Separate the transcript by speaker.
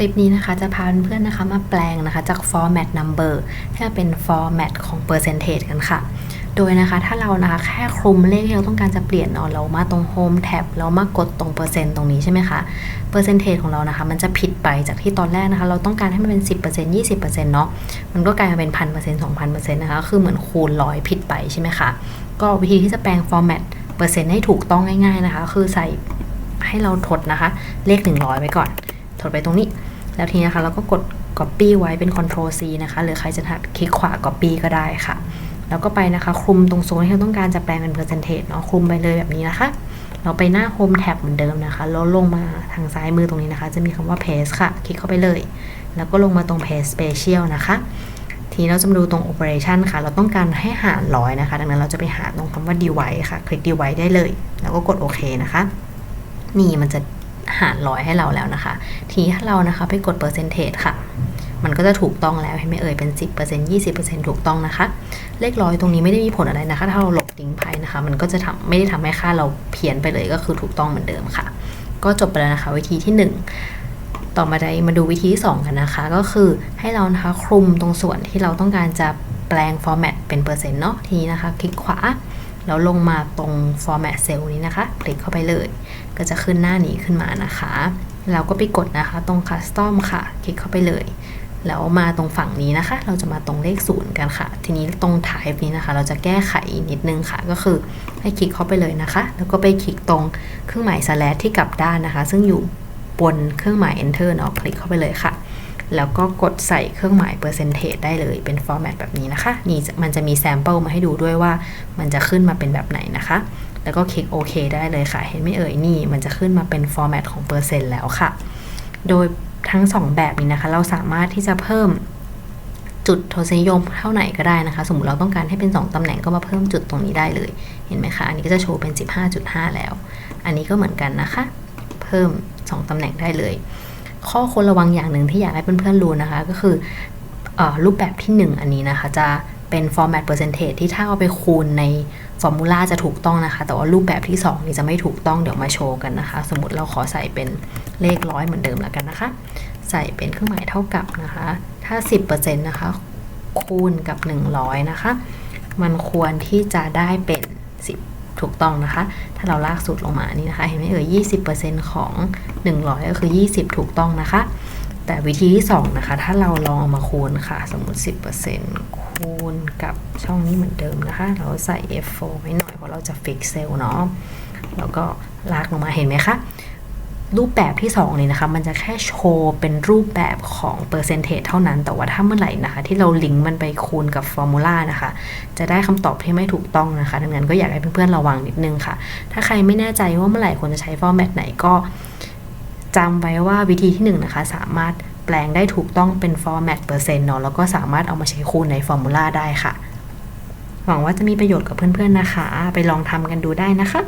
Speaker 1: ลิปนี้นะคะจะพาเพื่อนๆนะคะมาแปลงนะคะจาก format number ให้เป็น format ของ percentage กันค่ะ โดยนะคะถ้าเรานะคะแค่คลุมเลขที่เราต้องการจะเปลี่ยนเนาะเรามาตรง home tab เรามากดตรงเปอร์เซ็นต์ตรงนี้ใช่ไหมคะ percentage ของเรานะคะ มันจะผิดไปจากที่ตอนแรกนะคะ เราต้องการให้มันเป็น 10% 20%เนาะมันก็กลายมาเป็น1,000% 2,000%นะคะคือเหมือนคูณร้อยผิดไปใช่ไหมคะก็วิธีที่จะแปลง format เปอร์เซ็นต์ให้ถูกต้องง่าย ๆนะคะ คือใส่ให้เราทดนะคะ เลข 100 ไว้ก่อน ทดไปตรงนี้ แล้วทีนี้นะคะเราก็กด copy ไว้เป็น control C นะคะ หรือใครจะถัดคลิกขวา copy ก็ได้ค่ะ แล้วก็ไปนะคะคลุมตรงโซนที่เราต้องการจะแปลงเป็น percentage เนาะคลุมไปเลยแบบนี้นะคะ เราไปหน้า home tab เหมือนเดิมนะคะแล้วลงมาทางซ้ายมือตรงนี้นะคะ จะมีคำว่า paste ค่ะ คลิกเข้าไปเลย แล้วก็ลงมาตรง paste special นะคะทีนี้เราจะมาดูตรง operation ค่ะ เราต้องการให้หารร้อยนะคะ ดังนั้นเราจะไปหาตรงคำว่า divide ค่ะ คลิก divide ได้เลย แล้วก็กดโอเคนะคะ นี่มันจะ หารร้อยให้เราแล้วนะคะ ทีนี้ถ้าเรานะคะไปกด percentage ค่ะ มันก็จะถูกต้องแล้วเห็นไหมเอ่ยเป็น 10% 20%ถูกต้องนะคะ เลขร้อยตรงนี้ไม่ได้มีผลอะไรนะคะ ถ้าเราหลบทิ้งไปนะคะ มันก็จะทำไม่ได้ทำให้ค่าเราเพี้ยนไปเลยก็คือถูกต้องเหมือนเดิมค่ะ ก็จบไปแล้วนะคะวิธีที่ 1ต่อมาได้มาดูวิธีที่2กันนะคะ ก็คือให้เรานะคะคลุมตรงส่วนที่เราต้องการจะแปลง format เป็นเปอร์เซ็นต์เนาะทีนี้นะคะ คลิกขวา แล้วลงมาตรง format cell นี้นะคะ คลิกเข้าไปเลย ก็จะขึ้นหน้านี้ขึ้นมานะคะเราก็ไปกดนะคะ ตรง custom ค่ะ คลิกเข้าไปเลย แล้วมาตรงฝั่งนี้นะคะ เราจะมาตรงเลขศูนย์กันค่ะ ทีนี้ตรง type นี้นะคะ เราจะแก้ไขนิดนึงค่ะ ก็คือให้คลิกเข้าไปเลยนะคะ แล้วก็ไปคลิกตรงเครื่องหมาย slash ที่กลับด้านนะคะ ซึ่งอยู่บนเครื่องหมาย enter เนาะ คลิกเข้าไปเลยค่ะ แล้วก็กดใส่เครื่องหมาย percentage ได้เลยเป็น format แบบนี้นะคะ นี่มันจะมี sample มาให้ดูด้วยว่ามันจะขึ้นมาเป็นแบบไหนนะคะ แล้วก็คลิกโอเคได้เลยค่ะ เห็นไหม่เอ่ยนี่ มันจะขึ้นมาเป็น format ของเปอร์เซ็นต์แล้วค่ะ โดยทั้ง 2 แบบนี้นะคะ เราสามารถที่จะเพิ่มจุดทศนิยมเท่าไหร่ก็ได้นะคะ สมมติเราต้องการให้เป็น 2ตำแหน่งก็มาเพิ่มจุดตรงนี้ได้เลย เห็นไหมคะ อันนี้ก็จะโชว์เป็น 15.5 แล้ว อันนี้ก็เหมือนกันนะคะ เพิ่ม 2ตำแหน่งได้เลย ข้อควรระวังอย่างหนึ่งที่อยากให้เพื่อนๆรู้นะคะ ก็คืออรูปแบบที่ 1 อันนี้นะคะ จะเป็น format percentage ที่ถ้าเอาไปคูณในฟอร์มูลาจะถูกต้องนะคะ แต่ว่ารูปแบบที่ 2 นี่จะไม่ถูกต้องเดี๋ยวมาโชว์กันนะคะ สมมติเราขอใส่เป็นเลขร้อยเหมือนเดิมแล้วกันนะคะ ใส่เป็นเครื่องหมายเท่ากับนะคะ ถ้า 10%นะคะคูณกับ 100 นะคะ มันควรที่จะได้เป็น 10 ถูกต้องนะคะ ถ้าเราลากสูตรลงมานี่นะคะ เห็นไหมเอ่ย20%ของ 100 ก็คือ 20 ถูกต้องนะคะ แต่วิธีที่ 2 นะคะ ถ้าเราลองเอามาคูณค่ะ สมมติ 10%คูณกับช่องนี้เหมือนเดิมนะคะ เราใส่ F4 ไว้หน่อยเพราะเราจะฟิกเซลเนาะ แล้วก็ลากลงมาเห็นไหมคะ รูปแบบที่ 2 นี่นะคะ มันจะแค่โชว์เป็นรูปแบบของเปอร์เซนเทจเท่านั้น แต่ว่าถ้าเมื่อไหร่นะคะ ที่เราลิงก์มันไปคูณกับฟอร์มูลานะคะ จะได้คำตอบที่ไม่ถูกต้องนะคะ ดังนั้นก็อยากให้เพื่อนๆระวังนิดนึงค่ะ ถ้าใครไม่แน่ใจว่าเมื่อไหร่ควรจะใช้ฟอร์แมตไหนก็จำไว้ว่าวิธีที่1นงนะคะ สามารถแปลงได้ถูกต้องเป็นฟอร์แมตเปอร์เซ็นต์เนาะแล้วก็สามารถเอามาใช้คูณในฟอร์มูลาได้ค่ะ หวังว่าจะมีประโยชน์กับเพื่อนๆนะคะ ไปลองทำกันดูได้นะคะ